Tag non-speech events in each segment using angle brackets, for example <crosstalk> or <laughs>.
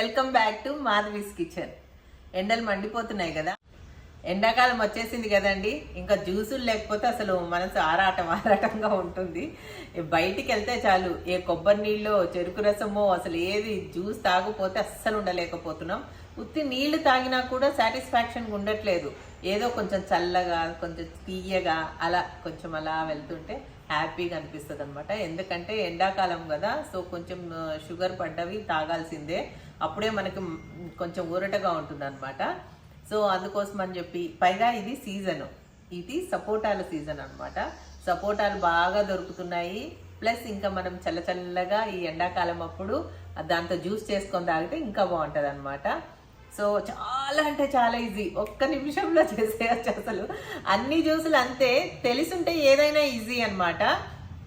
Welcome back to Madhavi's kitchen. ఎండలు మండిపోతున్నాయి కదా. ఎండాకాలం వచ్చేసింది కదండి. ఇంకా జ్యూసులు లేకపోతే అసలు మనసు ఆరాటం ఆరాటంగా ఉంటుంది. బయటికి వెళ్తే చాలు ఏ కొబ్బరి నీళ్ళు చెరుకు రసమో అసలు ఏది జ్యూస్ తాగపోతే అస్సలు ఉండలేకపోతున్నాం. ఉత్తి నీళ్ళు తాగినా కూడా సాటిస్ఫాక్షన్ ఉండట్లేదు. ఏదో కొంచెం చల్లగా కొంచెం తీయగా అలా కొంచెం అలా వెళ్తుంటే హ్యాపీగా అనిపిస్తుంది అనమాట ఎందుకంటే ఎండాకాలం కదా సో కొంచెం షుగర్ పడ్డవి తాగాల్సిందే. అప్పుడే మనకి కొంచెం ఊరటగా ఉంటుంది అనమాట సో అందుకోసం అని చెప్పి పైగా ఇది సీజను. ఇది సపోటాల సీజన్ అనమాట సపోటాలు బాగా దొరుకుతున్నాయి. ప్లస్ ఇంకా మనం చల్లచల్లగా ఈ ఎండాకాలం అప్పుడు దాంతో జ్యూస్ చేసుకొని తాగితే ఇంకా బాగుంటుంది అనమాట సో చాలా అంటే చాలా ఈజీ ఒక్క నిమిషంలో చేసేయచ్చు అసలు. అన్ని జ్యూసులు అంతే. తెలిసుంటే ఏదైనా ఈజీ అన్నమాట.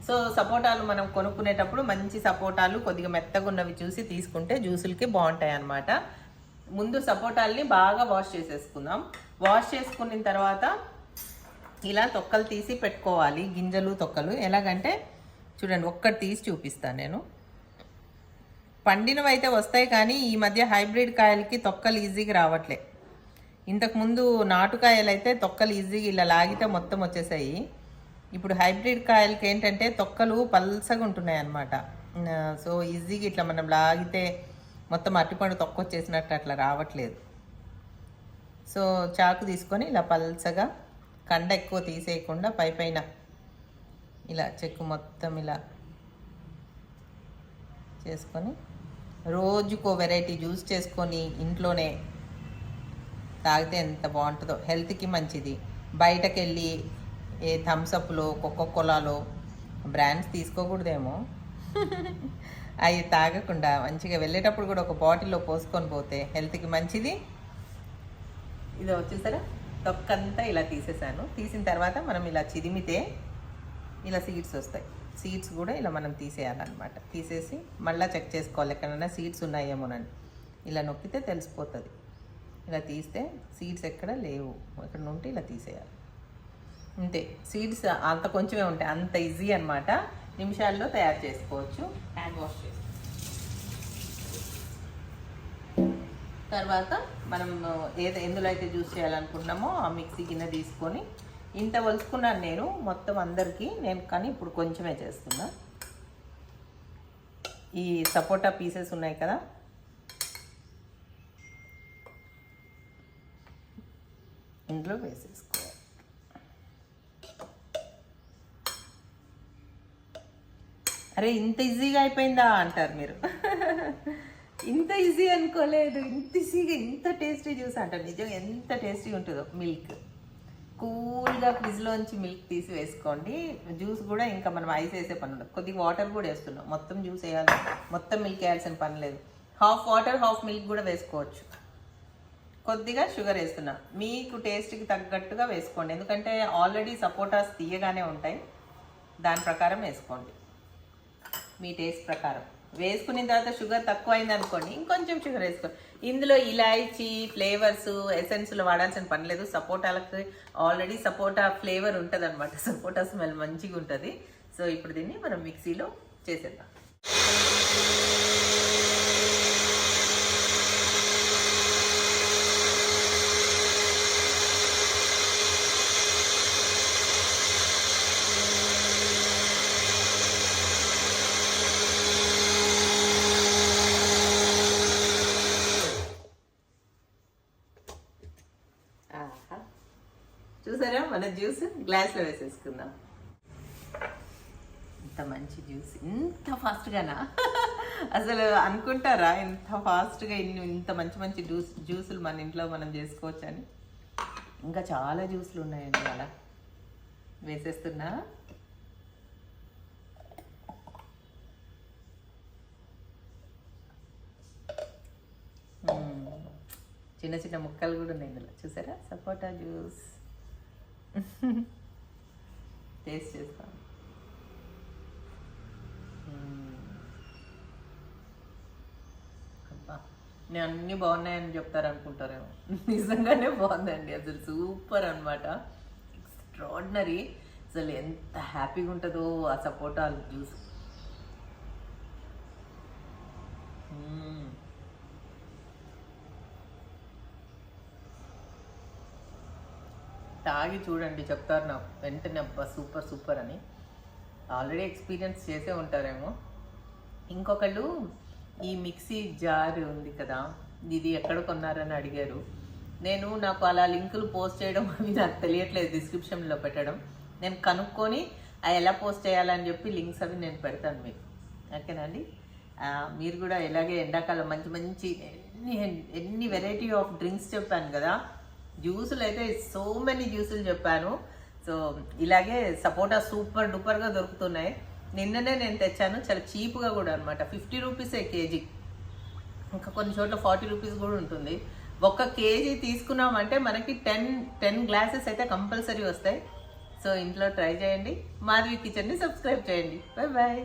సో సపోటాలు మనం కొనుక్కునేటప్పుడు మంచి సపోటాలు కొద్దిగా మెత్తగా ఉన్నవి చూసి తీసుకుంటే జ్యూసులకి బాగుంటాయి అన్నమాట. ముందు సపోటాల్ని బాగా వాష్ చేసేసుకుందాం. వాష్ చేసుకున్న తర్వాత ఇలా తొక్కలు తీసి పెట్టుకోవాలి. గింజలు తొక్కలు. ఎలాగంటే చూడండి ఒక్కటి తీసి చూపిస్తాను నేను. పండినవి అయితే వస్తాయి కానీ ఈ మధ్య హైబ్రిడ్ కాయలకి తొక్కలు ఈజీగా రావట్లే. ఇంతకుముందు నాటుకాయలు అయితే తొక్కలు ఈజీగా ఇలా లాగితే మొత్తం వచ్చేసాయి. ఇప్పుడు హైబ్రిడ్ కాయలకి ఏంటంటే తొక్కలు పల్సగా ఉంటున్నాయి అన్నమాట సో ఈజీగా ఇట్లా మనం లాగితే మొత్తం అరటిపండు తొక్క వచ్చేసినట్టు అట్లా రావట్లేదు. సో చాకు తీసుకొని ఇలా పల్సగా కండ ఎక్కువ తీసేయకుండా పై పైన ఇలా చెక్కు మొత్తం ఇలా చేసుకొని రోజుకో వెరైటీ జ్యూస్ చేసుకొని ఇంట్లోనే తాగితే ఎంత బాగుంటుందో. హెల్త్కి మంచిది. బయటకెళ్ళి ఏ థమ్సప్లో కోకో కోలాలో బ్రాండ్స్ తీసుకోకూడదేమో. అవి తాగకుండా మంచిగా వెళ్ళేటప్పుడు కూడా ఒక బాటిల్లో పోసుకొని పోతే హెల్త్కి మంచిది. ఇది వచ్చేసారా? తొక్కంతా ఇలా తీసేసాను. తీసిన తర్వాత మనం ఇలా చిదిమితే ఇలా సీడ్స్ వస్తాయి. సీడ్స్ కూడా ఇలా మనం తీసేయాలన్నమాట. తీసేసి మళ్ళీ చెక్ చేసుకోవాలి. ఎక్కడైనా సీడ్స్ ఉన్నాయేమోనని. ఇలా నొక్కితే తెలిసిపోతుంది. ఇలా తీస్తే సీడ్స్ ఎక్కడ లేవు. ఎక్కడ ఉంటే ఇలా తీసేయాలి. అంతే. సీడ్స్ అంత కొంచెమే ఉంటాయి. అంత ఈజీ అనమాట నిమిషాల్లో తయారు చేసుకోవచ్చు. హ్యాండ్ వాష్ చేసుకోవచ్చు. తర్వాత మనం ఏది ఎందులో అయితే జ్యూస్ చేయాలనుకుంటున్నామో ఆ మిక్సీ గిన్నె తీసుకొని ఇంత వలుసుకున్నాను నేను మొత్తం అందరికీ నేను కానీ ఇప్పుడు కొంచెమే చేస్తున్నా. ఈ సపోటా పీసెస్ ఉన్నాయి కదా? ఇంట్లో వేసేసుకోవాలి. అరే ఇంత ఈజీగా అయిపోయిందా అంటారు మీరు. ఇంత ఈజీ అనుకోలేదు. ఇంత ఈజీగా ఇంత టేస్టీ జ్యూస్ అంటారు. నిజంగా ఎంత టేస్టీ ఉంటుందో మిల్క్. కూల్గా ఫ్రిడ్జ్లోంచి మిల్క్ తీసి వేసుకోండి. జ్యూస్ కూడా ఇంకా మనం ఐస్ వేసే పని ఉండదు. కొద్దిగా వాటర్ కూడా వేస్తున్నాం. మొత్తం జ్యూస్ వేయాలి. మొత్తం మిల్క్ వేయాల్సిన పని లేదు. హాఫ్ వాటర్ హాఫ్ మిల్క్ కూడా వేసుకోవచ్చు. కొద్దిగా షుగర్ వేస్తున్నా. మీకు టేస్ట్కి తగ్గట్టుగా వేసుకోండి. ఎందుకంటే ఆల్రెడీ సపోటాస్ తీయగానే ఉంటాయి. దాని ప్రకారం వేసుకోండి. మీ టేస్ట్ ప్రకారం. వేసుకున్న తర్వాత షుగర్ తక్కువ అయింది అనుకోండి ఇంకొంచెం షుగర్ వేసుకోండి ఇందులో ఇలాయచీ ఫ్లేవర్స్ ఎసెన్స్లు వాడాల్సిన పని లేదు. సపోటాలకు ఆల్రెడీ సపోటా ఫ్లేవర్ ఉంటుంది అనమాట సపోటా స్మెల్ మంచిగా ఉంటుంది సో ఇప్పుడు దీన్ని మనం మిక్సీలో చేసేద్దాం. చూసారా? మన జ్యూస్ గ్లాస్లో వేసేసుకుందాం. ఇంత మంచి జ్యూస్. ఇంత ఫాస్ట్గానా? అసలు అనుకుంటారా ఇంత ఫాస్ట్గా ఇన్ని ఇంత మంచి మంచి జ్యూస్ జ్యూసులు మన ఇంట్లో మనం చేసుకోవచ్చు అని ఇంకా చాలా జ్యూసులు ఉన్నాయండి అలా. వేసేస్తున్నా. చిన్న చిన్న ముక్కలు కూడా ఉన్నాయి ఇందులో. చూసారా? సపోటా జ్యూస్. <laughs> టేస్ట్ చేస్తాను అబ్బా. నేను అన్నీ బాగున్నాయని చెప్తారు అనుకుంటారేమో <laughs> నిజంగానే బాగుందండి. అసలు సూపర్ అనమాట ఎక్స్ట్రాడినరీ. అసలు ఎంత హ్యాపీగా ఉంటుందో ఆ సపోటా జ్యూస్. తాగి చూడండి చెప్తారు నాకు వెంటనే అబ్బా సూపర్ సూపర్ అని. ఆల్రెడీ ఎక్స్పీరియన్స్ చేసే ఉంటారేమో. ఇంకొకళ్ళు ఈ మిక్సీ జార్ ఉంది కదా ఇది ఎక్కడ కొన్నారని అడిగారు. నేను నాకు అలా లింకులు పోస్ట్ చేయడం అవి నాకు తెలియట్లేదు డిస్క్రిప్షన్లో పెట్టడం. నేను కనుక్కొని అవి ఎలా పోస్ట్ చేయాలని చెప్పి లింక్స్ అవి నేను పెడతాను మీకు. ఓకేనండి అండి? మీరు కూడా ఇలాగే ఎండాకాలం మంచి మంచి ఎన్ని ఎన్ని వెరైటీ ఆఫ్ డ్రింక్స్ చెప్పాను కదా జ్యూసులు అయితే సో మెనీ జ్యూసులు చెప్పాను. సో ఇలాగే సపోటా సూపర్ డూపర్గా దొరుకుతున్నాయి. నిన్ననే నేను తెచ్చాను. చాలా చీప్గా కూడా అనమాట ఫిఫ్టీ రూపీసే కేజీ. ఇంకా కొన్ని చోట్ల ఫార్టీ రూపీస్ కూడా ఉంటుంది. ఒక్క కేజీ తీసుకున్నామంటే మనకి టెన్ టెన్ గ్లాసెస్ అయితే కంపల్సరీ వస్తాయి. సో ఇంట్లో ట్రై చేయండి. మాధవి కిచెన్ని సబ్స్క్రైబ్ చేయండి. Bye bye